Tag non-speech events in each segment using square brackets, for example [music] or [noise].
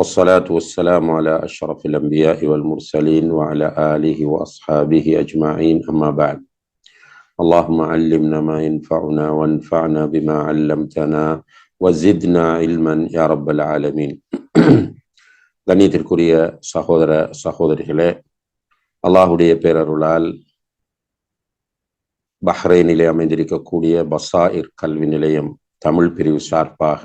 والصلاة والسلام على أشرف الأنبياء والمرسلين وعلى آله وأصحابه أجمعين أما بعد اللهم علمنا ما ينفعنا وانفعنا بما علمتنا وزدنا علما يا رب العالمين [clears throat] கண்ணியத்திற்குரிய சகோதர சகோதரிகளே அல்லாஹுடைய பேரருளால் பஹ்ரைனிலே அமைந்திருக்கக்கூடிய பசாயிர் கல்வி நிலையம் தமிழ் பிரிவு சார்பாக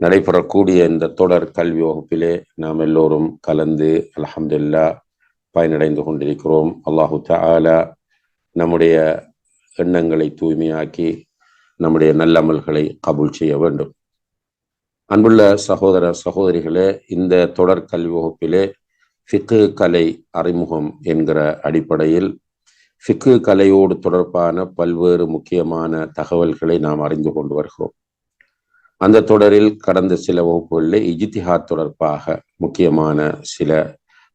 நடைபெறக்கூடிய இந்த தொடர் கல்வி வகுப்பிலே நாம் எல்லோரும் கலந்து அலமதுல்லா பயனடைந்து கொண்டிருக்கிறோம். அல்லாஹு தாலா நம்முடைய எண்ணங்களை தூய்மையாக்கி நம்முடைய நல்லமல்களை கபூல் செய்ய வேண்டும். அன்புள்ள சகோதர சகோதரிகளே இந்த தொடர் கல்வி வகுப்பிலே ஃபிக்கு கலை அறிமுகம் என்கிற அடிப்படையில் ஃபிக்கு கலையோடு தொடர்பான பல்வேறு முக்கியமான தகவல்களை நாம் அறிந்து கொண்டு வருகிறோம். அந்த தொடரில் கடந்த சில வகுப்புகளில் இஜித்திஹாத் தொடர்பாக முக்கியமான சில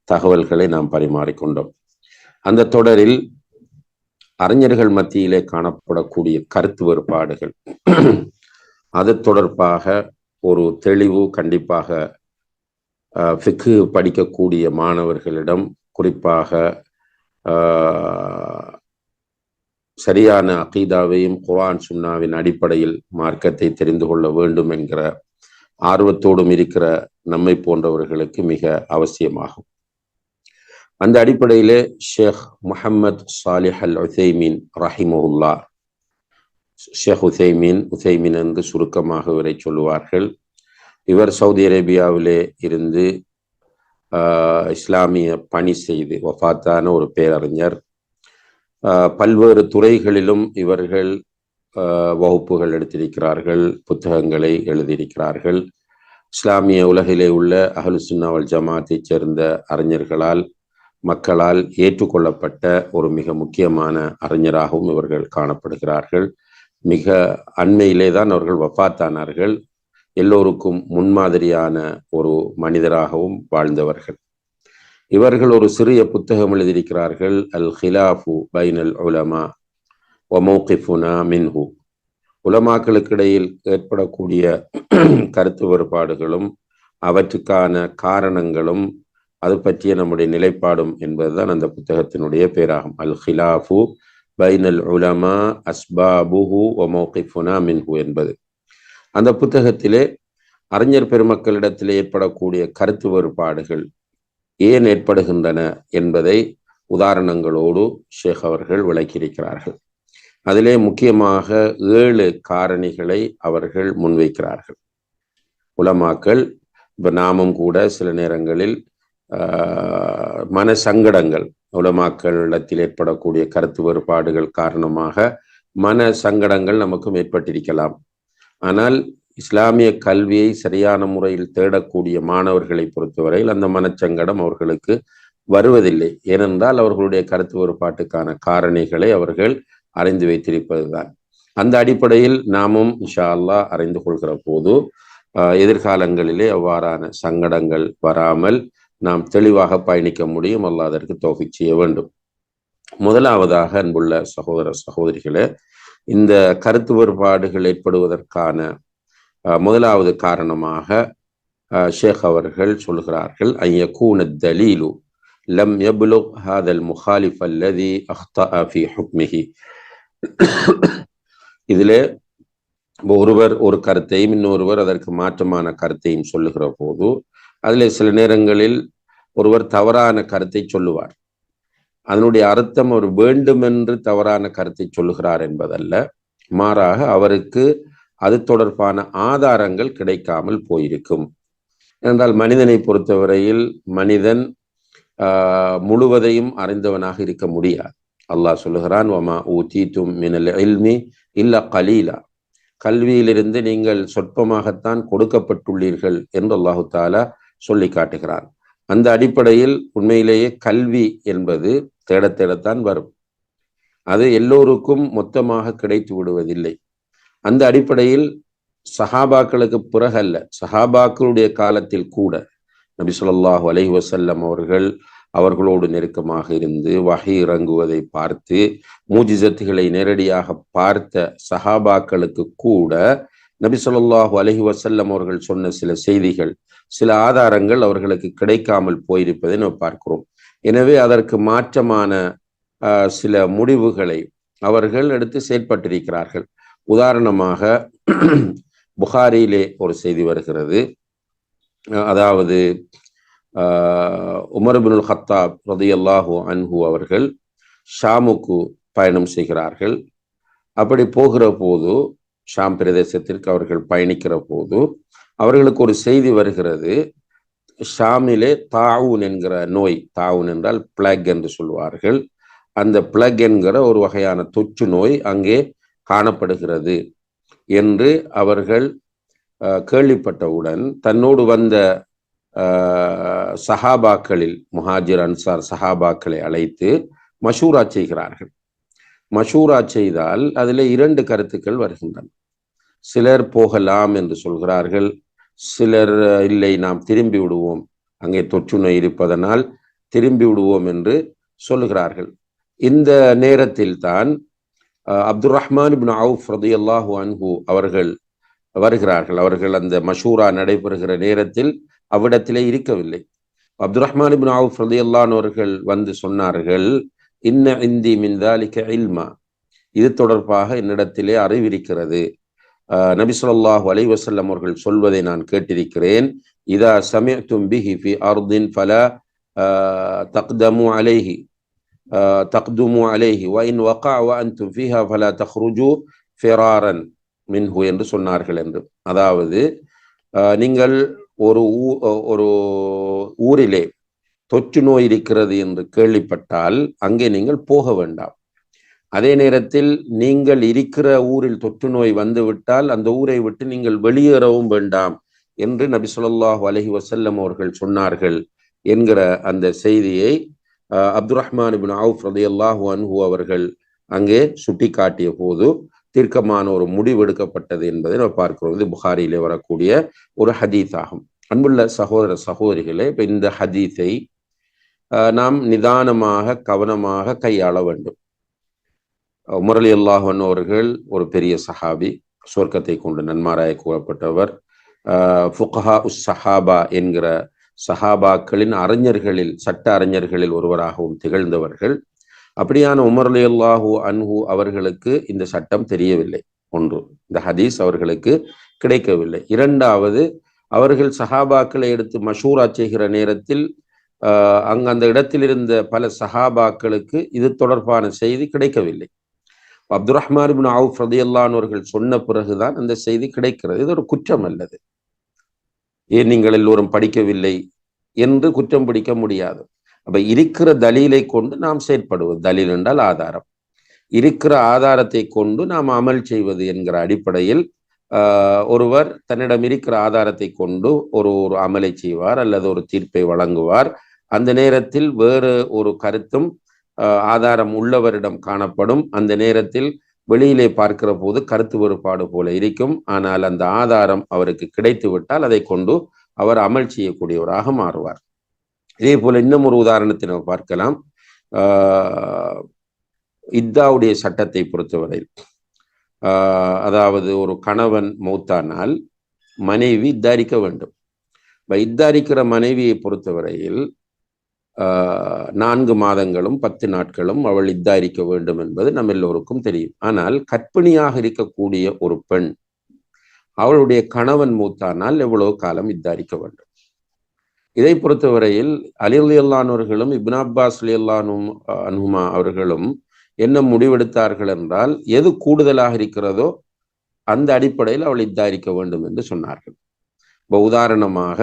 தகவல்களை நாம் பரிமாறிக்கொண்டோம். அந்த தொடரில் அறிஞர்கள் மத்தியிலே காணப்படக்கூடிய கருத்து வேறுபாடுகள். அது தொடர்பாக ஒரு தெளிவு கண்டிப்பாக ஃபிக்கு படிக்கக்கூடிய மாணவர்களிடம் குறிப்பாக சரியான அகீதாவையும் குரான் சுன்னாவின் அடிப்படையில் மார்க்கத்தை தெரிந்து கொள்ள வேண்டும் என்கிற ஆர்வத்தோடும் இருக்கிற நம்மை போன்றவர்களுக்கு மிக அவசியமாகும். அந்த அடிப்படையிலே ஷேக் முஹம்மத் சாலிஹ் அல் உசைமீன் ரஹிமஹுல்லா ஷேக் உசைமீன் உசைமீன் என்று சுருக்கமாக இவரை சொல்லுவார்கள். இவர் சவுதி அரேபியாவிலே இருந்து இஸ்லாமிய பணி செய்து வஃத்தான ஒரு பேரறிஞர். பல்வேறு துறைகளிலும் இவர்கள் வகுப்புகள் எடுத்திருக்கிறார்கள் புத்தகங்களை எழுதியிருக்கிறார்கள். இஸ்லாமிய உலகிலே உள்ள அகலு சுன்னாவல் ஜமாத்தைச் சேர்ந்த அறிஞர்களால் மக்களால் ஏற்றுக்கொள்ளப்பட்ட ஒரு மிக முக்கியமான அறிஞராகவும் இவர்கள் காணப்படுகிறார்கள். மிக அண்மையிலே தான் அவர்கள் வஃத்தானார்கள். எல்லோருக்கும் முன்மாதிரியான ஒரு மனிதராகவும் வாழ்ந்தவர்கள். இவர்கள் ஒரு சிறிய புத்தகம் எழுதியிருக்கிறார்கள் அல் ஹிலாஃபு பைன் அல் உலமா ஒமோகிஃபுனா மின்ஹு. உலமாக்களுக்கிடையில் ஏற்படக்கூடிய கருத்து வேறுபாடுகளும் அவற்றுக்கான காரணங்களும் அது பற்றிய நம்முடைய நிலைப்பாடும் என்பதுதான் அந்த புத்தகத்தினுடைய பேராகும். அல் ஹிலாஃபு பைன் அல் உலமா அஸ்பாபுஹு ஒமோகிஃபுனா மின்ஹு என்பது. அந்த புத்தகத்திலே அறிஞர் பெருமக்களிடத்தில் ஏற்படக்கூடிய கருத்து வேறுபாடுகள் ஏன் ஏற்படுகின்றன என்பதை உதாரணங்களோடு ஷேக் அவர்கள் விளக்கியிருக்கிறார்கள். அதிலே முக்கியமாக ஏழு காரணிகளை அவர்கள் முன்வைக்கிறார்கள். உலமாக்கள் இப்போ நாமும் கூட சில நேரங்களில் மன சங்கடங்கள் உலமாக்களிடத்தில் ஏற்படக்கூடிய கருத்து வேறுபாடுகள் காரணமாக மன சங்கடங்கள் நமக்கும் ஏற்பட்டிருக்கலாம். ஆனால் இஸ்லாமிய கல்வியை சரியான முறையில் தேடக்கூடிய மாணவர்களை பொறுத்தவரையில் அந்த மனச்சங்கடம் அவர்களுக்கு வருவதில்லை. ஏனென்றால் அவர்களுடைய கருத்து வேறுபாட்டுக்கான காரணிகளை அவர்கள் அறிந்து வைத்திருப்பதுதான். அந்த அடிப்படையில் நாமும் இஷா அல்லா அறிந்து கொள்கிற போது எதிர்காலங்களிலே அவ்வாறான சங்கடங்கள் வராமல் நாம் தெளிவாக பயணிக்க முடியும். அல்லாதற்கு தோகை செய்ய வேண்டும். முதலாவதாக அன்புள்ள சகோதர சகோதரிகளே இந்த கருத்து வேறுபாடுகள் ஏற்படுவதற்கான முதலாவது காரணமாக ஷேக் அவர்கள் சொல்கிறார்கள் ஐயக்கூன தலீலு லம் யபுலு ஹாதல் முஹாலிஃப் அல்லதி அஹ்தா ஃபி ஹுக்மிஹி. இதில் ஒருவர் ஒரு கருத்தையும் இன்னொருவர் அதற்கு மாற்றமான கருத்தையும் சொல்லுகிற போது அதில் சில நேரங்களில் ஒருவர் தவறான கருத்தை சொல்லுவார். அதனுடைய அர்த்தம் அவர் வேண்டுமென்று தவறான கருத்தை சொல்லுகிறார் என்பதல்ல. மாறாக அவருக்கு அது தொடர்பான ஆதாரங்கள் கிடைக்காமல் போயிருக்கும். என்றால் மனிதனை பொறுத்தவரையில் மனிதன் முழுவதையும் அறிந்தவனாக இருக்க முடியாது. அல்லாஹ் சொல்லுகிறான் வமா ஊ தீத்தும் மினல் இல்மி இல்ல கலீலா. கல்வியிலிருந்து நீங்கள் சொற்பமாகத்தான் கொடுக்கப்பட்டுள்ளீர்கள் என்று அல்லாஹு தாலா சொல்லி காட்டுகிறான். அந்த அடிப்படையில் உண்மையிலேயே கல்வி என்பது தேட தேடத்தான் வரும். அது எல்லோருக்கும் மொத்தமாக கிடைத்து விடுவதில்லை. அந்த அடிப்படையில் சஹாபாக்களுக்கு பிறகல்ல. சஹாபாக்களுடைய காலத்தில் கூட நபி சொல்லாஹு அலஹி வசல்லம் அவர்கள் அவர்களோடு நெருக்கமாக இருந்து வகை இறங்குவதை பார்த்து மூஜிசத்துகளை நேரடியாக பார்த்த சஹாபாக்களுக்கு கூட நபி சொல்லாஹு அலஹி வசல்லம் அவர்கள் சொன்ன சில செய்திகள் சில ஆதாரங்கள் அவர்களுக்கு கிடைக்காமல் போயிருப்பதை நம்ம பார்க்கிறோம். எனவே அதற்கு மாற்றமான சில முடிவுகளை அவர்கள் எடுத்து செயற்பட்டிருக்கிறார்கள். உதாரணமாக புகாரியிலே ஒரு செய்தி வருகிறது. அதாவது உமர்பினுல் ஹத்தாப் ரதியல்லாஹு அன்ஹு அவர்கள் ஷாமுக்கு பயணம் செய்கிறார்கள். அப்படி போகிற போது ஷாம் பிரதேசத்திற்கு அவர்கள் பயணிக்கிற போது அவர்களுக்கு ஒரு செய்தி வருகிறது. ஷாமிலே தாவூன் என்கிற நோய் தாவூன் என்றால் பிளக் என்று சொல்வார்கள். அந்த பிளக் என்கிற ஒரு வகையான தொற்று நோய் அங்கே காணப்படுகிறது என்று அவர்கள் கேள்விப்பட்டவுடன் தன்னோடு வந்த சஹாபாக்களில் முஹாஜிர் அன்சார் சஹாபாக்களை அழைத்து மஷூரா செய்கிறார்கள். மஷூரா செய்தால் அதில் இரண்டு கருத்துக்கள் வருகின்றன. சிலர் போகலாம் என்று சொல்கிறார்கள் சிலர் இல்லை நாம் திரும்பி விடுவோம் அங்கே தொற்று நோய் இருப்பதனால் திரும்பி விடுவோம் என்று சொல்லுகிறார்கள். இந்த நேரத்தில் தான் அப்துல் ரஹ்மான் பின் அவுஃப் ரதி அல்லாஹு அன்ஹு அவர்கள் வருகிறார்கள். அவர்கள் அந்த மஷூரா நடைபெறுகிற நேரத்தில் அவ்விடத்திலே இருக்கவில்லை. அப்துல் ரஹ்மான் பின் அவுஃப் ரதி அல்லானவர்கள் வந்து சொன்னார்கள் இன்ன இந்தி மின்தாலிக்க இல்மா. இது தொடர்பாக என்னிடத்திலே அறிவிருக்கிறது. நபி சொல்லாஹு அலை வசல்லம் அவர்கள் சொல்வதை நான் கேட்டிருக்கிறேன். இதா சமயத்தும் பிஹி ஃபி அர்தின் ஃபல தக்தமு அலைஹி. தக்துமு அலேஹி வ இன் வகா வ அன்தும் ஃபீஹா ஃபலா தஹ்ருஜு ஃபிராரன் மின்ஹு என்று சொன்னார்கள் என்று. அதாவது நீங்கள் ஒரு ஒரு ஊரிலே தொற்று நோய் இருக்கிறது என்று கேள்விப்பட்டால் அங்கே நீங்கள் போக வேண்டாம். அதே நேரத்தில் நீங்கள் இருக்கிற ஊரில் தொற்று நோய் வந்துவிட்டால் அந்த ஊரை விட்டு நீங்கள் வெளியேறவும் வேண்டாம் என்று நபி சொல்லாஹு அலஹி வசல்லம் அவர்கள் சொன்னார்கள் என்கிற அந்த செய்தியை அப்துல் ரஹ்மான் இபின் அவுஃப் ரதி அல்லாஹூ அன்ஹூ அவர்கள் அங்கே சுட்டி காட்டிய போது தீர்க்கமான ஒரு முடிவு எடுக்கப்பட்டது என்பதை நம்ம பார்க்கிறோம். இது புகாரியிலே வரக்கூடிய ஒரு ஹதீத் ஆகும் அன்புள்ள சகோதர சகோதரிகளே இப்ப இந்த ஹதீஸை நாம் நிதானமாக கவனமாக கையாள வேண்டும். முரளி அல்லாஹன் அவர்கள் ஒரு பெரிய சஹாபி சொர்க்கத்தை கொண்டு நன்மாராய கூறப்பட்டவர். ஃபுகஹா உஸ் சஹாபா என்கிற சஹாபாக்களின் அறிஞர்களில் சட்ட அறிஞர்களில் ஒருவராகவும் திகழ்ந்தவர்கள். அப்படியான உமர் அலி அல்லாஹூ அன்ஹு அவர்களுக்கு இந்த சட்டம் தெரியவில்லை. ஒன்று இந்த ஹதீஸ் அவர்களுக்கு கிடைக்கவில்லை. இரண்டாவது அவர்கள் சஹாபாக்களை எடுத்து மஷூரா செய்கிற நேரத்தில் அங்கு அந்த இடத்தில் இருந்த பல சஹாபாக்களுக்கு இது தொடர்பான செய்தி கிடைக்கவில்லை. அப்துல் ரஹ்மான் பின் அவுஃப் ரதியல்லானவர்கள் சொன்ன பிறகுதான் அந்த செய்தி கிடைக்கிறது. இது ஒரு குற்றம் அல்லது. ஏன் நீங்கள் எல்லோரும் படிக்கவில்லை என்று குற்றம் பிடிக்க முடியாது. அப்ப இருக்கிற தலீலை கொண்டு நாம் செயற்படுவது. தலீல் என்றால் ஆதாரம். இருக்கிற ஆதாரத்தை கொண்டு நாம் அமல் செய்வது என்கிற அடிப்படையில் ஒருவர் தன்னிடம் இருக்கிற ஆதாரத்தை கொண்டு ஒரு ஒரு அமலை செய்வார் அல்லது ஒரு தீர்ப்பை வழங்குவார். அந்த நேரத்தில் வேறு ஒரு கருத்தும் ஆதாரம் உள்ளவரிடம் காணப்படும். அந்த நேரத்தில் வெளியிலே பார்க்கிற போது கருத்து வேறுபாடு போல இருக்கும். ஆனால் அந்த ஆதாரம் அவருக்கு கிடைத்து விட்டால் அதை கொண்டு அவர் அமல் செய்யக்கூடியவராக மாறுவார். இதே போல இன்னும் ஒரு உதாரணத்தை நம்ம பார்க்கலாம். இத்தாவுடைய சட்டத்தை பொறுத்தவரை அதாவது ஒரு கணவன் மௌத்தானால் மனைவி இத்தாரிக்க வேண்டும். இத்தாரிக்கிற மனைவியை பொறுத்தவரையில் நான்கு மாதங்களும் பத்து நாட்களும் அவள் இத்தாரிக்க வேண்டும் என்பது நம்ம எல்லோருக்கும் தெரியும். ஆனால் கற்பிணியாக இருக்கக்கூடிய ஒரு பெண் அவளுடைய கணவன் மூத்தானால் எவ்வளவு காலம் இத்தாரிக்க வேண்டும். இதை பொறுத்தவரையில் அலி அலி அல்லானவர்களும் இப்னா அப்பாஸ் அலி அனுமா அவர்களும் என்ன முடிவெடுத்தார்கள் என்றால் எது கூடுதலாக இருக்கிறதோ அந்த அடிப்படையில் அவள் இத்தாரிக்க வேண்டும் என்று சொன்னார்கள். இப்போ உதாரணமாக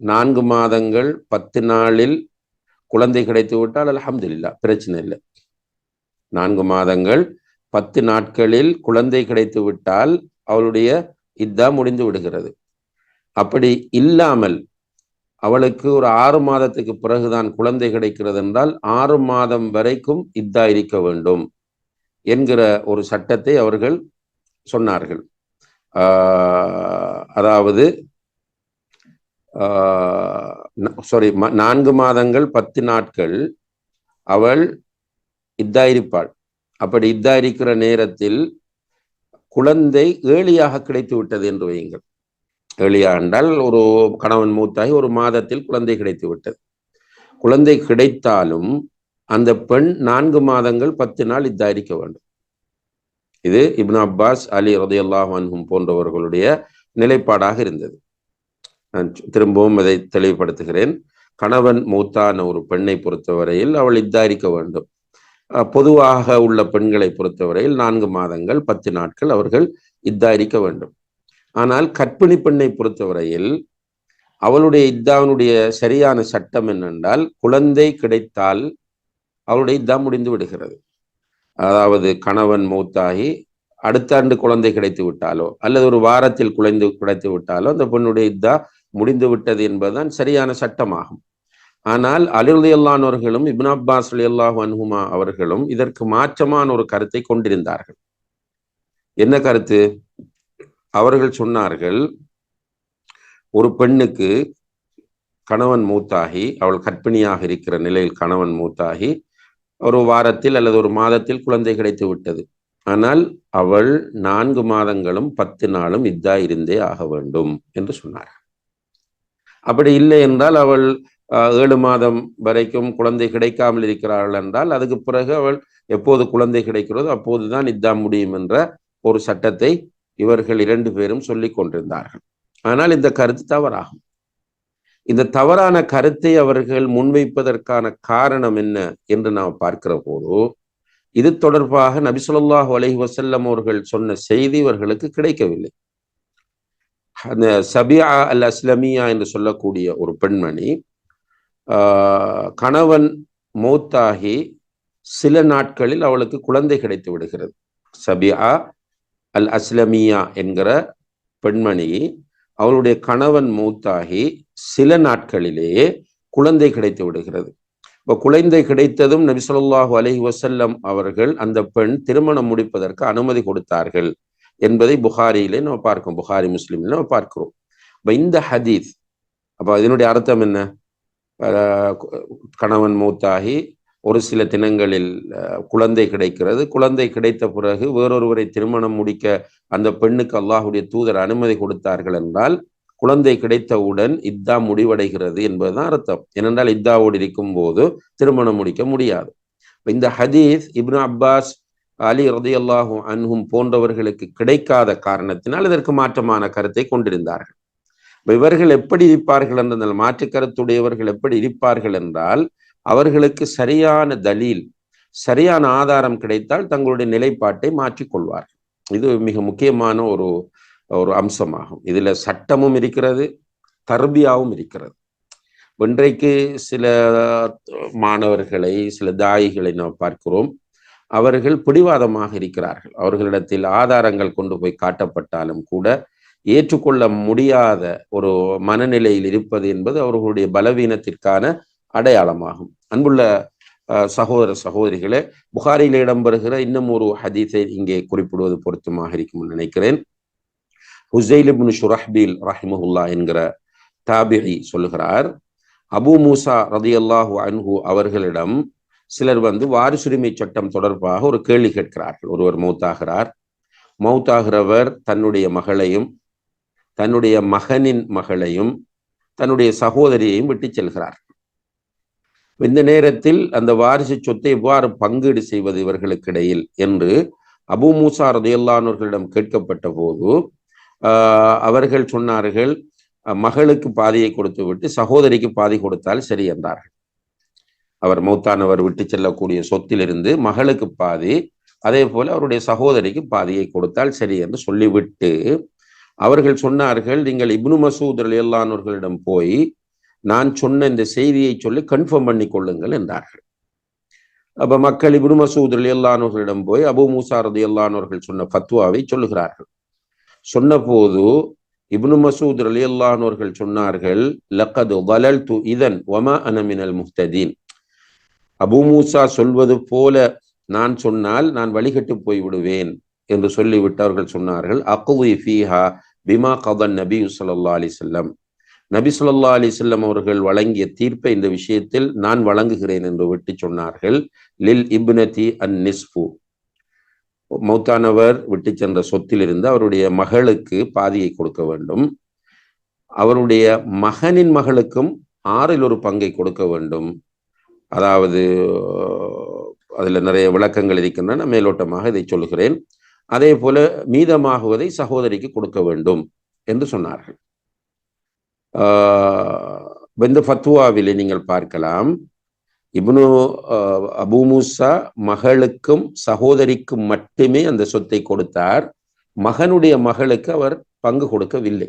நான்கு மாதங்கள் பத்து நாளில் குழந்தை கிடைத்து விட்டால் அலமதுல்லா பிரச்சனை இல்லை. நான்கு மாதங்கள் பத்து நாட்களில் குழந்தை கிடைத்து விட்டால் அவளுடைய இதா முடிந்து விடுகிறது. அப்படி இல்லாமல் அவளுக்கு ஒரு ஆறு மாதத்துக்கு பிறகுதான் குழந்தை கிடைக்கிறது என்றால் ஆறு மாதம் வரைக்கும் இதா இருக்க வேண்டும் என்கிற ஒரு சட்டத்தை அவர்கள் சொன்னார்கள். அதாவது சாரி நான்கு மாதங்கள் பத்து நாட்கள் அவள் இத்தாயிருப்பாள். அப்படி இத்தாயிருக்கிற நேரத்தில் குழந்தை ஏழியாக கிடைத்து விட்டது என்று வையுங்கள். ஏழியா என்றால் ஒரு கணவன் மூத்தாகி ஒரு மாதத்தில் குழந்தை கிடைத்து விட்டது. குழந்தை கிடைத்தாலும் அந்த பெண் நான்கு மாதங்கள் பத்து நாள் இத்தாரிக்க வேண்டும். இது இப்னு அப்பாஸ் அலி ரதையல்லாஹ் அன்ஹும் போன்றவர்களுடைய நிலைப்பாடாக இருந்தது. நான் திரும்பவும் அதை தெளிவுபடுத்துகிறேன். கணவன் மூத்தான ஒரு பெண்ணை பொறுத்தவரையில் அவள் இத்தாரிக்க வேண்டும். பொதுவாக உள்ள பெண்களை பொறுத்தவரையில் நான்கு மாதங்கள் பத்து நாட்கள் அவர்கள் இத்தாரிக்க வேண்டும். ஆனால் கற்பிணி பெண்ணை பொறுத்தவரையில் அவளுடைய இத்தாவினுடைய சரியான சட்டம் என்னென்றால் குழந்தை கிடைத்தால் அவளுடைய இதா முடிந்து விடுகிறது. அதாவது கணவன் மூத்தாகி அடுத்த ஆண்டு குழந்தை கிடைத்து விட்டாலோ அல்லது ஒரு வாரத்தில் குழந்தை கிடைத்து விட்டாலோ அந்த பெண்ணுடைய இதா முடிந்து விட்டது என்பதுதான் சரியான சட்டமாகும். ஆனால் அலிர்லியல்லானவர்களும் இப்ன் அப்பாஸ் அலி அல்லாஹ் அன்ஹுமா அவர்களும் இதற்கு மாற்றமான ஒரு கருத்தை கொண்டிருந்தார்கள். என்ன கருத்து? அவர்கள் சொன்னார்கள் ஒரு பெண்ணுக்கு கணவன் மூத்தாகி அவள் கற்பிணியாக இருக்கிற நிலையில் கணவன் மூத்தாகி ஒரு வாரத்தில் அல்லது ஒரு மாதத்தில் குழந்தை கிடைத்து விட்டது. ஆனால் அவள் நான்கு மாதங்களும் பத்து நாளும் இதா இருந்தே ஆக வேண்டும் என்று சொன்னார்கள். அப்படி இல்லை என்றால் அவள் ஏழு மாதம் வரைக்கும் குழந்தை கிடைக்காமல் இருக்கிறார்கள் என்றால் அதுக்கு பிறகு அவள் எப்போது குழந்தை கிடைக்கிறதோ அப்போதுதான் இதா முடியும் என்ற ஒரு சட்டத்தை இவர்கள் இரண்டு பேரும் சொல்லிக் கொண்டிருந்தார்கள். ஆனால் இந்த கருத்து தவறாகும். இந்த தவறான கருத்தை அவர்கள் முன்வைப்பதற்கான காரணம் என்ன என்று நாம் பார்க்கிற போது இது தொடர்பாக நபிசுல்லாஹு அலஹி வசல்லம் அவர்கள் சொன்ன செய்தி இவர்களுக்கு கிடைக்கவில்லை. அந்த சபியா அல் அஸ்லமியா என்று சொல்லக்கூடிய ஒரு பெண்மணி கணவன் மௌத்தாகி சில நாட்களில் அவளுக்கு குழந்தை கிடைத்து விடுகிறது. சபியா அல் அஸ்லமியா என்கிற பெண்மணி அவளுடைய கணவன் மூத்தாகி சில நாட்களிலேயே குழந்தை கிடைத்து விடுகிறது. இப்போ குழந்தை கிடைத்ததும் நபிசல்லாஹு அலஹி வசல்லம் அவர்கள் அந்த பெண் திருமணம் முடிப்பதற்கு அனுமதி கொடுத்தார்கள். என்பதை புகாரியிலே நம்ம பார்க்கிறோம். புகாரி முஸ்லீம்ல நம்ம பார்க்கிறோம். இப்போ இந்த ஹதீஸ் அப்போ இதனுடைய அர்த்தம் என்ன? கணவன் மூத்தாகி ஒரு சில தினங்களில் குழந்தை கிடைக்கிறது. குழந்தை கிடைத்த பிறகு வேறொருவரை திருமணம் முடிக்க அந்த பெண்ணுக்கு அல்லாஹுடைய தூதர் அனுமதி கொடுத்தார்கள் என்றால் குழந்தை கிடைத்தவுடன் இத்தா முடிவடைகிறது என்பதுதான் அர்த்தம். ஏனென்றால் இத்தாவோடு இருக்கும் போது திருமணம் முடிக்க முடியாது. இந்த ஹதீஸ் இப்னு அப்பாஸ் அலி ரதி அன்ஹும் போன்றவர்களுக்கு கிடைக்காத காரணத்தினால் இதற்கு மாற்றமான கருத்தை கொண்டிருந்தார்கள். இவர்கள் எப்படி இருப்பார்கள் என்ற மாற்று கருத்துடையவர்கள் எப்படி இருப்பார்கள் என்றால் அவர்களுக்கு சரியான தலீல் சரியான ஆதாரம் கிடைத்தால் தங்களுடைய நிலைப்பாட்டை மாற்றிக்கொள்வார்கள் இது மிக முக்கியமான ஒரு ஒரு அம்சமாகும். இதுல சட்டமும் இருக்கிறது தர்பியாவும் இருக்கிறது. இன்றைக்கு சில மாணவர்களை சில தாயிகளை நாம் பார்க்கிறோம். அவர்கள் பிடிவாதமாக இருக்கிறார்கள். அவர்களிடத்தில் ஆதாரங்கள் கொண்டு போய் காட்டப்பட்டாலும் கூட ஏற்றுக்கொள்ள முடியாத ஒரு மனநிலையில் இருப்பது என்பது அவர்களுடைய பலவீனத்திற்கான அடையாளமாகும். அன்புள்ள சகோதர சகோதரிகளே புகாரியில் இடம்பெறுகிற இன்னும் ஒரு ஹதீஸை இங்கே குறிப்பிடுவது பொருத்தமாக இருக்கும் நினைக்கிறேன். ஹுசைலிபின் ஷுரஹ்பீல் ரஹிமஹுல்லா என்கிற தாபிரி சொல்லுகிறார் அபு மூசா ரதியல்லாஹு அன்ஹு அவர்களிடம் சிலர் வந்து வாரிசுரிமை சட்டம் தொடர்பாக ஒரு கேள்வி கேட்கிறார்கள். ஒருவர் மௌத்தாகிறார். மௌத்தாகிறவர் தன்னுடைய மகளையும் தன்னுடைய மகனின் மகளையும் தன்னுடைய சகோதரியையும் விட்டு செல்கிறார். இந்த நேரத்தில் அந்த வாரிசு சொத்தை எவ்வாறு பங்கீடு செய்வது இவர்களுக்கிடையில் என்று அபு மூசா ரதையல்லானவர்களிடம் கேட்கப்பட்ட போது அவர்கள் சொன்னார்கள் மகளுக்கு பாதியை கொடுத்து விட்டு சகோதரிக்கு பாதி கொடுத்தால் சரி என்றார்கள். அவர் மௌத்தானவர் விட்டு செல்லக்கூடிய சொத்திலிருந்து மகளுக்கு பாதி அதே போல அவருடைய சகோதரிக்கு பாதியை கொடுத்தால் சரி என்று சொல்லிவிட்டு அவர்கள் சொன்னார்கள் நீங்கள் இப்னு மசூத் அலியல்லானவர்களிடம் போய் நான் சொன்ன இந்த செய்தியை சொல்லி கன்ஃபார்ம் பண்ணி கொள்ளுங்கள் என்றார்கள். அப்ப மக்கள் இப்னு மசூத் அலியல்லானவர்களிடம் போய் அபு மூசாரது ரதி சொன்ன ஃபத்வாவை சொல்லுகிறார்கள். சொன்னபோது இப்னு மசூத் அலி சொன்னார்கள் லக்கது வலல் து இதன் ஒம அனமினல் முஹ்ததீன் அபுமூசா சொல்வது போல நான் சொன்னால் நான் வழிகட்டு போய் விடுவேன் என்று சொல்லிவிட்டு அவர்கள் சொன்னார்கள். அக்குவி ஃபீஹா பிமா கதன் நபி சொல்லா அலி செல்லம் நபி சொல்லா அலி செல்லம் அவர்கள் வழங்கிய தீர்ப்பை இந்த விஷயத்தில் நான் வழங்குகிறேன் என்று விட்டு சொன்னார்கள். லில் இப்னதி அன் நிஸ்பு மௌத்தானவர் விட்டு சென்ற சொத்திலிருந்து அவருடைய மகளுக்கு பாதியை கொடுக்க வேண்டும். அவருடைய மகனின் மகளுக்கும் ஆறில் ஒரு பங்கை கொடுக்க வேண்டும். அதாவது அதில் நிறைய விளக்கங்கள் இருக்கின்றன. மேலோட்டமாக இதை சொல்கிறேன் அதே போல மீதமாகுவதை சகோதரிக்கு கொடுக்க வேண்டும் என்று சொன்னார்கள். இந்த ஃபத்துவாவிலே நீங்கள் பார்க்கலாம். இப்னு அபு மூசா மகளுக்கும் சகோதரிக்கும் மட்டுமே அந்த சொத்தை கொடுத்தார். மகனுடைய மகளுக்கு அவர் பங்கு கொடுக்கவில்லை.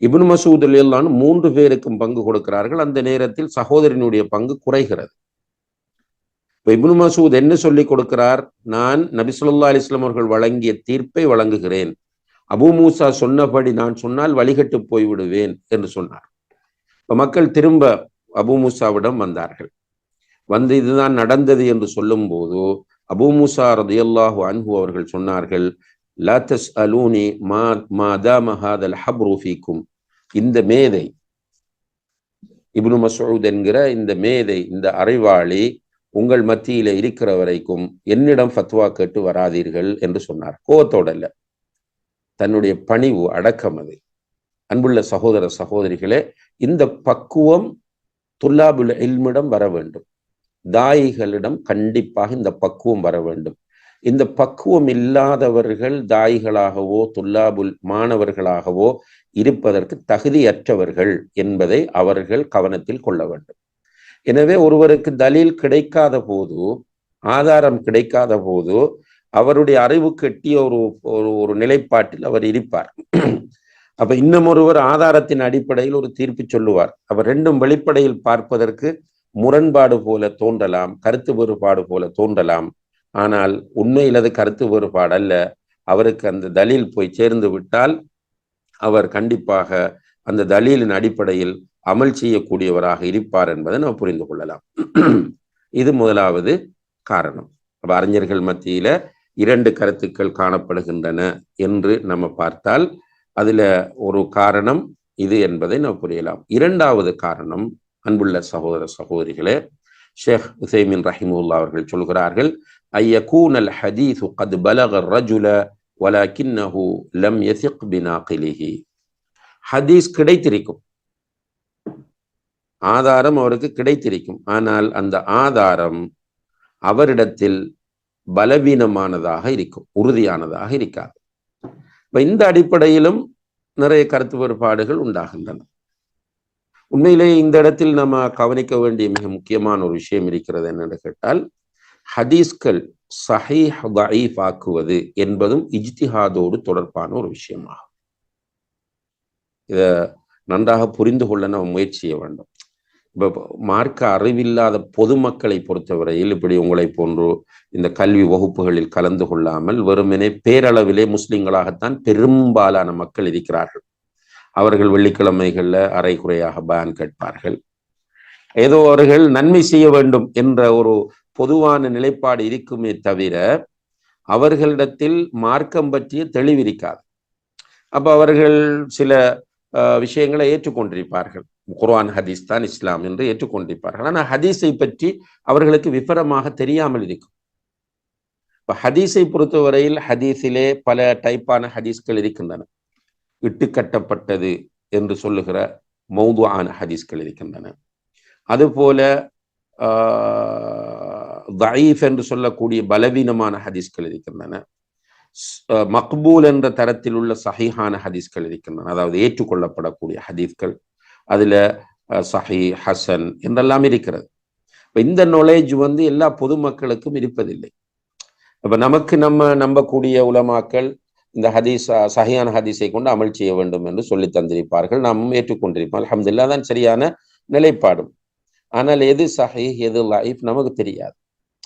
இபின் மசூத் எல்லாம் மூன்று பேருக்கும் பங்கு கொடுக்கிறார்கள். அந்த நேரத்தில் சகோதரனுடைய பங்கு குறைகிறது. இபின் மசூத் என்ன சொல்லி கொடுக்கிறார்? நான் நபிசுல்லா அலிஸ்லாம் அவர்கள் வழங்கிய தீர்ப்பை வழங்குகிறேன். அபு மூசா சொன்னபடி நான் சொன்னால் வழிகட்டு போய்விடுவேன் என்று சொன்னார். இப்ப மக்கள் திரும்ப அபு மூசாவிடம் வந்தார்கள். வந்து இதுதான் நடந்தது என்று சொல்லும் போது அபு மூசா ரதியல்லாஹு அன்ஹு அவர்கள் சொன்னார்கள் லா தஸ் அலூனி மா மாதா மஹாதல் ஹப்ரூஃபிக்கும் இந்த மேதை இப்னு மசூத் என்கிற இந்த மேதை இந்த அறிவாளி உங்கள் மத்தியில இருக்கிற வரைக்கும் என்னிடம் ஃபத்வா கேட்டு வராதீர்கள் என்று சொன்னார். கோவத்தோட இல்ல தன்னுடைய பணிவு அடக்கம் அது. அன்புள்ள சகோதர சகோதரிகளே இந்த பக்குவம் துல்லாபுல் இல்மிடம் வர வேண்டும். தாயிகளிடம் கண்டிப்பாக இந்த பக்குவம் வர வேண்டும். இந்த பக்குவம் இல்லாதவர்கள் தாய்களாகவோ துல்லாபுல் மாணவர்களாகவோ இருப்பதற்கு தகுதியற்றவர்கள் என்பதை அவர்கள் கவனத்தில் கொள்ள வேண்டும். எனவே ஒருவருக்கு தலீல் கிடைக்காத போது ஆதாரம் கிடைக்காத போது அவருடைய அறிவு கெட்டிய ஒரு ஒரு நிலைப்பாட்டில் அவர் இருப்பார். அப்ப இன்னும் ஒருவர் ஆதாரத்தின் அடிப்படையில் ஒரு தீர்ப்பு சொல்லுவார். அவர் ரெண்டும் வெளிப்படையில் பார்ப்பதற்கு முரண்பாடு போல தோன்றலாம் கருத்து வேறுபாடு போல தோன்றலாம். ஆனால் உண்மையில் அது கருத்து வேறுபாடு அல்ல அவருக்கு அந்த தலீல் போய் சேர்ந்து விட்டால் அவர் கண்டிப்பாக அந்த தலீலின் அடிப்படையில் அமல் செய்யக்கூடியவராக இருப்பார் என்பதை நாம் புரிந்து கொள்ளலாம். இது முதலாவது காரணம். அப்ப அறிஞர்கள் மத்தியில இரண்டு கருத்துக்கள் காணப்படுகின்றன என்று நம்ம பார்த்தால் அதுல ஒரு காரணம் இது என்பதை நாம் புரியலாம். இரண்டாவது காரணம் அன்புள்ள சகோதர சகோதரிகளே ஷேக் உசைமின் ரஹிமுல்லா அவர்கள் சொல்கிறார்கள் ஐயகூன் அல் ஹதீஸ் கத் பலக ரஜுல வலக்கின்னஹு லம் யசிக் பினாகிலிஹி. ஹதீஸ் கிடைத்திருக்கும். ஆதாரம் அவருக்கு கிடைத்திருக்கும். ஆனால் அந்த ஆதாரம் அவரிடத்தில் பலவீனமானதாக இருக்கும் உறுதியானதாக இருக்காது. இப்ப இந்த அடிப்படையிலும் நிறைய கருத்து வேறுபாடுகள் உண்டாகின்றன. உண்மையிலே இந்த இடத்தில் நம்ம கவனிக்க வேண்டிய மிக முக்கியமான ஒரு விஷயம் இருக்கிறது என்னென்னு கேட்டால் ஹதீஸ்கள் சஹை தயீஃப் ஆக்குவது என்பதும் இஜ்திஹாதோடு தொடர்பான ஒரு விஷயமாகும். இத நன்றாக புரிந்து கொள்ள நம்ம முயற்சி செய்ய வேண்டும். இப்போ மார்க்க அறிவில்லாத பொதுமக்களை பொறுத்தவரையில் இப்படி உங்களை போன்று இந்த கல்வி வகுப்புகளில் கலந்து கொள்ளாமல் வெறுமனே பேரளவிலே முஸ்லிம்களாகத்தான் பெரும்பாலான மக்கள் இருக்கிறார்கள். அவர்கள் வெள்ளிக்கிழமைகள்ல அரைகுறையாக பேன் கேட்பார்கள். ஏதோ அவர்கள் நன்மை செய்ய வேண்டும் என்ற ஒரு பொதுவான நிலைப்பாடு இருக்குமே தவிர அவர்களிடத்தில் மார்க்கம் பற்றிய தெளிவிருக்காது அப்போ அவர்கள் சில விஷயங்களை ஏற்றுக்கொண்டிருப்பார்கள். குர்ஆன் ஹதீஸ் தான் இஸ்லாம் என்று ஏற்றுக்கொண்டிருப்பார்கள். ஆனால் ஹதீஸை பற்றி அவர்களுக்கு விபரமாக தெரியாமல் இருக்கும். இப்போ ஹதீஸை பொறுத்தவரையில் ஹதீஸிலே பல டைப்பான ஹதீஸ்கள் இருக்கின்றன. இட்டுக்கட்டப்பட்டது என்று சொல்லுகிற மௌதுவான ஹதீஸ்கள் இருக்கின்றன. அதுபோல தயீஃப் என்று சொல்லக்கூடிய பலவீனமான ஹதீஸ்கள் இருக்கின்றன. மக்பூல் என்ற தரத்தில் உள்ள சஹீஹான ஹதீஸ்கள் இருக்கின்றன. அதாவது ஏற்றுக்கொள்ளப்படக்கூடிய ஹதீஸ்கள். அதுல சஹி ஹசன் என்றெல்லாம் இருக்கிறது. இப்போ இந்த நாலேஜ் வந்து எல்லா பொதுமக்களுக்கும் இருப்பதில்லை. அப்ப நமக்கு நம்ம நம்பக்கூடிய உலமாக்கள் இந்த ஹதீஸ் சஹியான ஹதீஸை கொண்டு அமல் செய்ய வேண்டும் என்று சொல்லி தந்திருப்பார்கள். நாம் ஏற்றுக்கொண்டிருப்போம். அலமதுல்லா தான் சரியான நிலைப்பாடும் ஆனால் எது சஹி எது லைஃப் நமக்கு தெரியாது.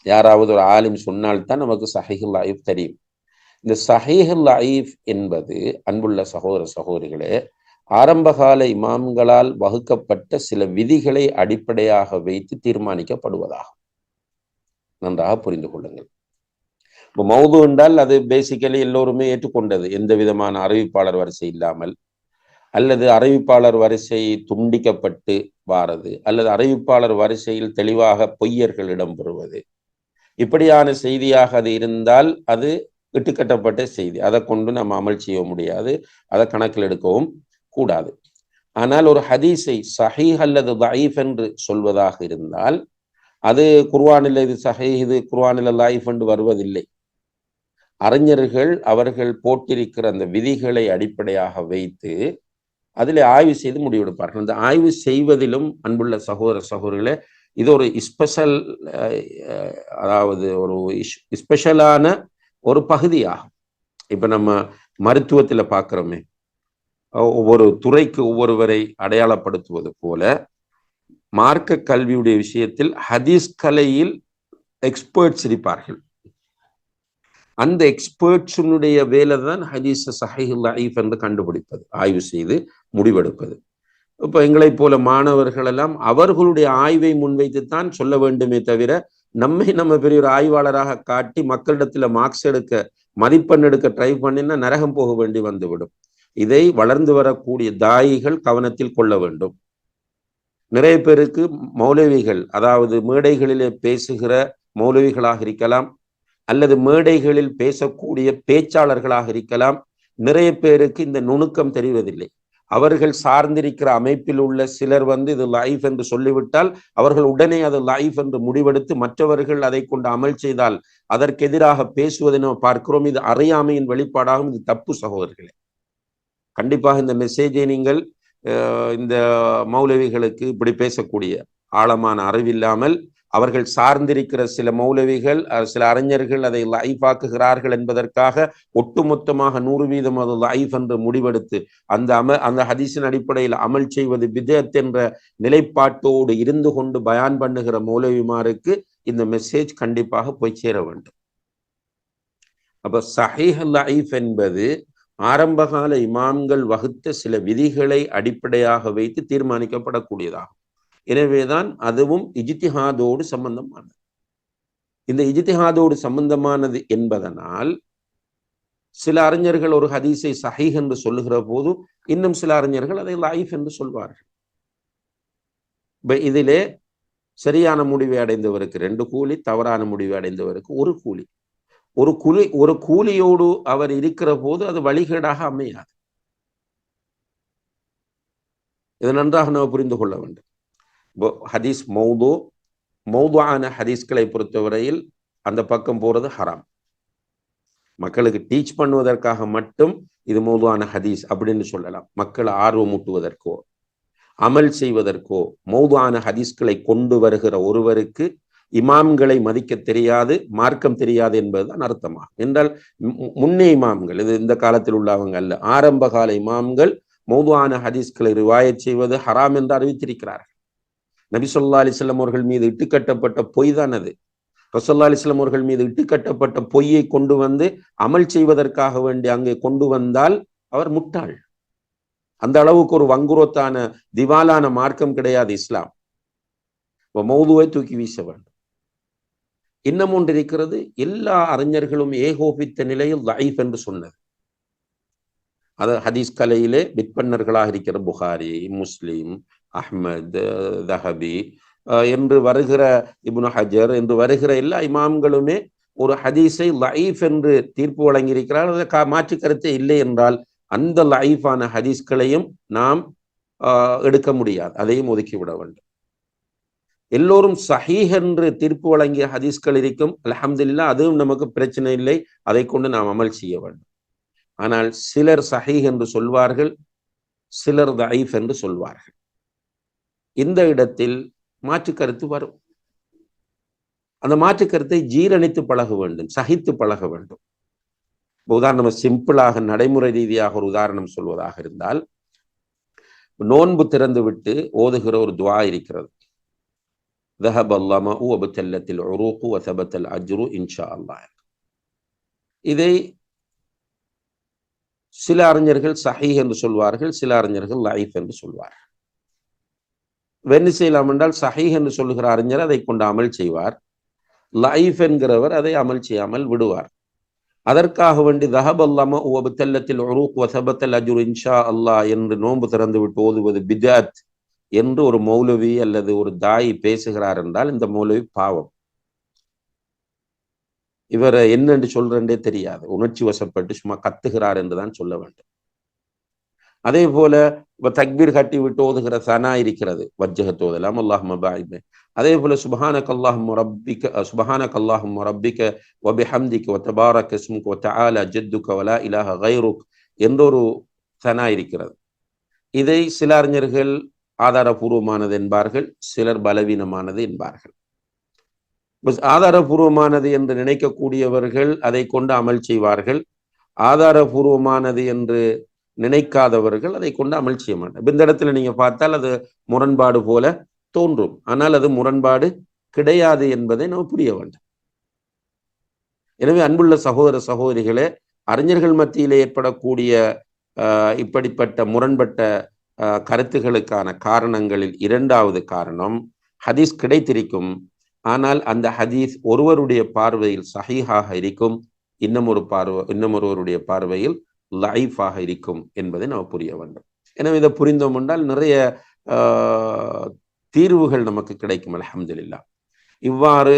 யாராவது ஒரு ஆலிம் சொன்னால்தான் நமக்கு சஹிஹ் லைஃப் தெரியும். இந்த சஹீஹ் லைஃப் என்பது அன்புள்ள சகோதர சகோதரிகளே ஆரம்பகால இமாம்களால் வகுக்கப்பட்ட சில விதிகளை அடிப்படையாக வைத்து தீர்மானிக்கப்படுவதாகும். நன்றாக புரிந்து கொள்ளுங்கள். இப்போ மௌது என்றால் அது பேசிக்கலி எல்லோருமே ஏற்றுக்கொண்டது. எந்த விதமான அறிவிப்பாளர் வரிசை இல்லாமல். அல்லது அறிவிப்பாளர் வரிசை துண்டிக்கப்பட்டு வாரது. அல்லது அறிவிப்பாளர் வரிசையில் தெளிவாக பொய்யர்கள் இடம்பெறுவது. இப்படியான செய்தியாக அது இருந்தால் அது இட்டுக்கட்டப்பட்ட செய்தி. அதை கொண்டு நம்ம அமல் செய்ய முடியாது. அதை கணக்கில் எடுக்கவும் கூடாது. ஆனால் ஒரு ஹதீஸை சஹீஹ் அல்லது தயீஃப் என்று சொல்வதாக இருந்தால் அது குர்வானில் இது சஹீ இது குர்வானில் லாயிஃப் என்று வருவதில்லை. அறிஞர்கள் அவர்கள் போட்டிருக்கிற அந்த விதிகளை அடிப்படையாக வைத்து அதில் ஆய்வு செய்து முடிவெடுப்பார்கள். அந்த ஆய்வு செய்வதிலும் அன்புள்ள சகோதர சகோதரிகளே இது ஒரு ஸ்பெஷல் அதாவது ஒரு ஸ்பெஷலான ஒரு பகுதியாகும். இப்போ நம்ம மருத்துவத்தில் பார்க்குறோமே ஒவ்வொரு துறைக்கு ஒவ்வொருவரை அடையாளப்படுத்துவது போல மார்க்க கல்வியுடைய விஷயத்தில் ஹதீஸ் கலையில் எக்ஸ்பர்ட்ஸ் இருப்பார்கள். அந்த எக்ஸ்பர்ட்ஸினுடைய வேலை தான் ஹதீஸ சஹிஹுல் லைஃப் என்று கண்டுபிடிப்பது ஆய்வு செய்து முடிவெடுப்பது. இப்போ எங்களைப் போல மாணவர்கள் எல்லாம் அவர்களுடைய ஆய்வை முன்வைத்துத்தான் சொல்ல வேண்டுமே தவிர நம்மை நம்ம பெரிய ஒரு ஆய்வாளராக காட்டி மக்களிடத்துல மார்க்ஸ் எடுக்க மதிப்பெண் எடுக்க ட்ரை பண்ணினா நரகம் போக வேண்டி வந்துவிடும். இதை வளர்ந்து வரக்கூடிய தாயிகள் கவனத்தில் கொள்ள வேண்டும். நிறைய பேருக்கு மௌலவிகள் அதாவது மேடைகளிலே பேசுகிற மௌலவிகளாக இருக்கலாம் அல்லது மேடைகளில் பேசக்கூடிய பேச்சாளர்களாக இருக்கலாம். நிறைய பேருக்கு இந்த நுணுக்கம் தெரிவதில்லை. அவர்கள் சார்ந்திருக்கிற அமைப்பில் உள்ள சிலர் வந்து இது லைஃப் என்று சொல்லிவிட்டால் அவர்கள் உடனே அது லைஃப் என்று முடிவெடுத்து மற்றவர்கள் அதை கொண்டு அமல் செய்தால் அதற்கு எதிராக பேசுவதை நாம் பார்க்கிறோம். இது அறியாமையின் வெளிப்பாடாகும். இது தப்பு சகோதரர்களே. கண்டிப்பாக இந்த மெசேஜை நீங்கள் இந்த மௌலவிகளுக்கு இப்படி பேசக்கூடிய ஆழமான அறிவில்லாமல் அவர்கள் சார்ந்திருக்கிற சில மௌலவிகள் சில அறிஞர்கள் அதை லைஃபாக்குகிறார்கள் என்பதற்காக ஒட்டுமொத்தமாக நூறு வீதம் அது லைஃப் என்று முடிவெடுத்து அந்த அம அந்த ஹதீஸின் அடிப்படையில் அமல் செய்வது விதத் என்ற நிலைப்பாட்டோடு இருந்து கொண்டு பயான் பண்ணுகிற மௌலவிமாருக்கு இந்த மெசேஜ் கண்டிப்பாக போய் சேர வேண்டும். அப்ப சஹீஹ் லைஃப் என்பது ஆரம்பகால இமாம்கள் வகுத்த சில விதிகளை அடிப்படையாக வைத்து தீர்மானிக்கப்படக்கூடியதாகும். எனவேதான் அதுவும் இஜித்திஹாதோடு சம்பந்தமானது. இந்த இஜித்திஹாதோடு சம்பந்தமானது என்பதனால் சில அறிஞர்கள் ஒரு ஹதீஸை சஹீஹ் என்று சொல்லுகிற போது இன்னும் சில அறிஞர்கள் அதை லைஃப் என்று சொல்வார்கள். இதிலே சரியான முடிவை அடைந்தவருக்கு ரெண்டு கூலி தவறான முடிவை அடைந்தவருக்கு ஒரு கூலி. ஒரு கூலி ஒரு கூலியோடு அவர் இருக்கிற போது அது வழிகேடாக அமையாது. இதை நன்றாக நாம் புரிந்து கொள்ள வேண்டும். ஹதீஸ் மௌது மௌதுவான ஹதீஸ்களை பொறுத்தவரையில் அந்த பக்கம் போறது ஹராம். மக்களுக்கு டீச் பண்ணுவதற்காக மட்டும் இது மௌதுவான ஹதீஸ் அப்படின்னு சொல்லலாம். மக்களை ஆர்வமூட்டுவதற்கோ அமல் செய்வதற்கோ மௌதுவான ஹதீஸ்களை கொண்டு வருகிற ஒருவருக்கு இமாம்களை மதிக்க தெரியாது மார்க்கம் தெரியாது என்பதுதான் அர்த்தமாகும் என்றால் முன்னே இமாம்கள் இது இந்த காலத்தில் உள்ளவங்க அல்ல ஆரம்ப கால இமாம்கள் மௌதுவான ஹதீஸ்களை ரிவாயத் செய்வது ஹராம் என்று அறிவித்திருக்கிறார்கள். நபி சொல்லா அலிஸ்லாம் அவர்கள் மீது இட்டுக்கட்டப்பட்ட பொய் தான் அது. ரசல்லா அலிஸ்லாம் அவர்கள் மீது இட்டுக்கட்டப்பட்ட பொய்யை கொண்டு வந்து அமல் செய்வதற்காக வேண்டி அங்கே கொண்டு வந்தால் அவர் முட்டாள். அந்த அளவுக்கு ஒரு வங்குரோத்தான திவாலான மார்க்கம் கிடையாது இஸ்லாம். மௌதுவை தூக்கி வீச வேண்டும் இன்னும் ஒன்று இருக்கிறது எல்லா அறிஞர்களும் ஏகோபித்த நிலையில் லைஃப் என்று சொன்னது. அது ஹதீஸ் கலையிலே விற்பன்னர்களாக இருக்கிற புகாரி முஸ்லீம் அஹ்மத் தஹபி என்று வருகிற இப்னு ஹஜர் என்று வருகிற எல்லா இமாம்களுமே ஒரு ஹதீஸை லைஃப் என்று தீர்ப்பு வழங்கியிருக்கிறார். அதை மாற்று கருத்தே இல்லை என்றால் அந்த லைஃபான ஹதீஸ்களையும் நாம் எடுக்க முடியாது. அதையும் ஒதுக்கிவிட வேண்டும். எல்லோரும் சஹீஹ் என்று தீர்ப்பு வழங்கிய ஹதீஸ்கள் இருக்கும். அலமதுல்லா அதுவும் நமக்கு பிரச்சனை இல்லை. அதை கொண்டு நாம் அமல் செய்ய வேண்டும். ஆனால் சிலர் சஹீஹ் என்று சொல்வார்கள் சிலர் தயீஃப் என்று சொல்வார்கள். இந்த இடத்தில் மாற்று கருத்து வரும் அந்த மாற்று கருத்தை ஜீரணித்து பழக வேண்டும் சகித்து பழக வேண்டும் உதாரணம் சிம்பிளாக நடைமுறை ரீதியாக ஒரு உதாரணம் சொல்வதாக இருந்தால் நோன்பு திறந்து விட்டு ஓதுகிற ஒரு துவா இருக்கிறது ذهب اللمأ وبتلت العروق وثبت الأجر إن شاء الله இதை சில அறிஞர்கள் சஹீஹ் என்று சொல்வார்கள் சில அறிஞர்கள் லைஃப் என்று சொல்வார்கள் வென்னு செய்யலாம் என்றால் சஹீஹ் என்று சொல்லுகிற அறிஞர் அதை கொண்டு அமல் செய்வார். லைஃப் என்கிறவர் அதை அமல் செய்யாமல் விடுவார். அதற்காக வேண்டி தஹப் அல்லாம தெல்லத்தில் வசபத்தல் அஜுர் இன்ஷா என்று நோன்பு திறந்து விட்டு ஓதுவது பிஜாத் என்று ஒரு மௌலவி அல்லது ஒரு தாய் பேசுகிறார் என்றால் இந்த மௌலவி பாவம். இவரை என்னென்று சொல்றேன்றே தெரியாது. உணர்ச்சி வசப்பட்டு சும்மா கத்துகிறார் என்றுதான் சொல்ல வேண்டும். அதே போல இப்ப தக்பீர் கட்டி விட்டு ஓதுகிற சனா இருக்கிறது. வஜ்ஜகத்து ஓதலாம். அல்லாஹ் மபாயிமே அதே போல சுபஹான அல்லாஹும் ரப்பிக்க சுபஹானக் அல்லாஹும் ரப்பிக்க வபிஹம்திக்க வத்தபாரக் ஒத்த வத்தஆலா ஜத்துக்க வலா இலாஹ கைருக் என்றொரு சனா இருக்கிறது. இதை சில அறிஞர்கள் ஆதாரபூர்வமானது என்பார்கள் சிலர் பலவீனமானது என்பார்கள். ஆதாரபூர்வமானது என்று நினைக்கக்கூடியவர்கள் அதை கொண்டு அமல் செய்வார்கள். ஆதாரபூர்வமானது என்று நினைக்காதவர்கள் அதை கொண்டு அமல் செய்ய மாட்டார் இந்த இடத்துல நீங்க பார்த்தால் அது முரண்பாடு போல தோன்றும். ஆனால் அது முரண்பாடு கிடையாது என்பதை நம்ம புரிய வேண்டும். எனவே அன்புள்ள சகோதர சகோதரிகளே அறிஞர்கள் மத்தியில் ஏற்படக்கூடிய இப்படிப்பட்ட முரண்பட்ட கருத்துகளுக்கான காரணங்களில் இரண்டாவது காரணம் ஹதீஸ் கிடைத்திருக்கும். ஆனால் அந்த ஹதீஸ் ஒருவருடைய பார்வையில் சஹீஹாக இருக்கும். இன்னும் ஒரு பார்வை இன்னும் ஒருவருடைய பார்வையில் லைஃபாக இருக்கும் என்பதை நாம் புரிய வேண்டும். எனவே இதை புரிந்தோம் என்றால் நிறைய தீர்வுகள் நமக்கு கிடைக்கும் அலமதுல்லா இவ்வாறு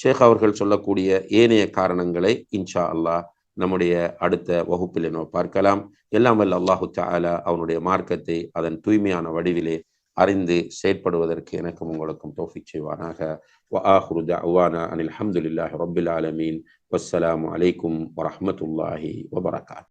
ஷேக் அவர்கள் சொல்லக்கூடிய ஏனைய காரணங்களை இன்ஷா அல்லாஹ் நம்முடைய அடுத்த வகுப்பில் நம்ம பார்க்கலாம். எல்லாம் வல்ல அல்லாஹு தாலா அவனுடைய மார்க்கத்தை அதன் தூய்மையான வடிவிலே அறிந்து செயற்படுவதற்கு எனக்கும் உங்களுக்கும் தோஃபிக் செய்வானாக. அனில் அஹமதுல்லாஹ் ரபுல் ஆலமீன். வஸ்ஸலாம் அலைக்கும் வரமத்துல்லாஹி வபரகாத்.